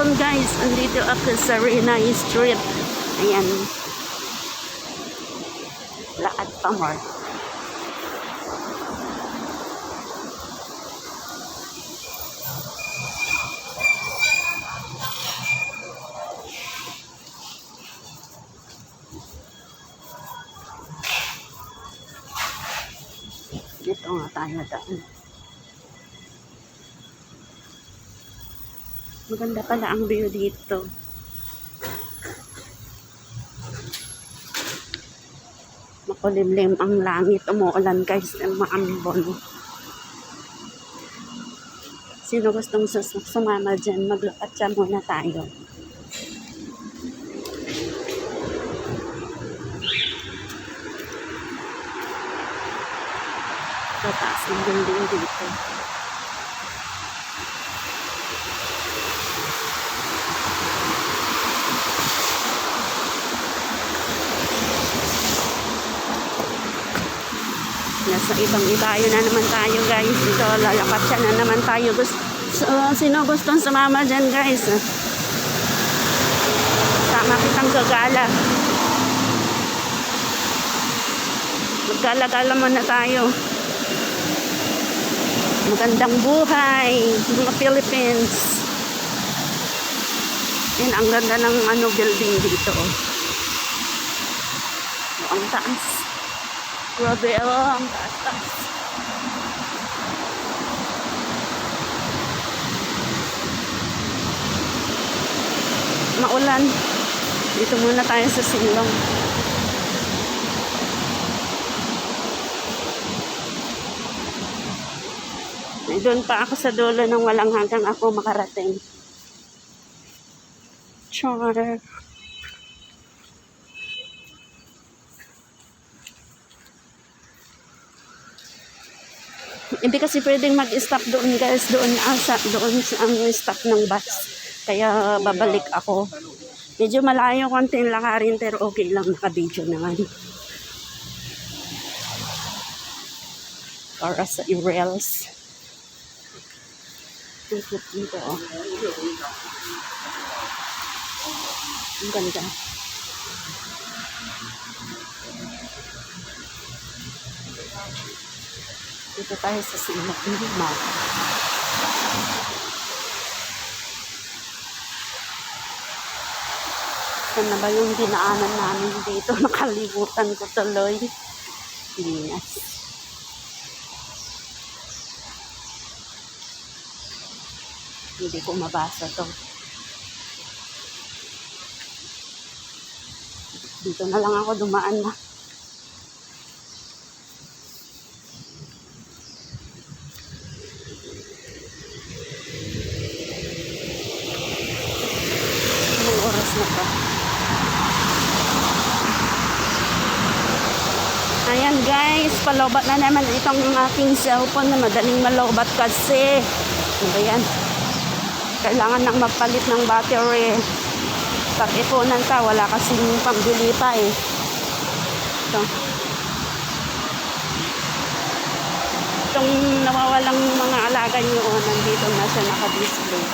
hapon guys. Andito ako sa Rena Street. Ayan. Lakad pa more. Dito nga tayo daan. Maganda pala ang view dito. Makulimlim ang langit. Umuulan guys ng maambon. Sino gustong sus- sumama dyan? Maglakad siya muna tayo. Tataas ng building dito. Nasa ibang ibayo na naman tayo guys. Ito, lalapat siya na naman tayo. Gusto, so, sino gustong sumama dyan guys? Sama kitang gagala. Maggalagala muna tayo. Magandang buhay, mga Philippines. Yan, ang ganda ng ano, building dito. Oh, ang taas. Grabe, oh, ang taas-taas. Maulan. Dito muna tayo sa silong. Doon pa ako sa dulo ng walang hanggang ako makarating. Char. Hindi kasi pwedeng mag-stop doon guys, doon asa, doon ang stop ng bus. Kaya babalik ako. Medyo malayo konting lakarin pero okay lang naka-video naman. Para sa. Ikot dito oh. Ang ganda. Dito tayo sa Simak Lima. Saan na ba yung dinaanan namin dito? Nakalimutan ko tuloy. Pinas. Hindi ko mabasa to. Dito na lang ako dumaan na. Anong oras na ba? Ayan guys, palobat na naman itong aking cellphone na madaling malobat kasi. Ano? Kailangan nang magpalit ng battery. Pag ipunan ka, wala kasing pambili pa eh. Ito. Itong nawawalang mga alaga nyo, nandito na siya nakadisplay.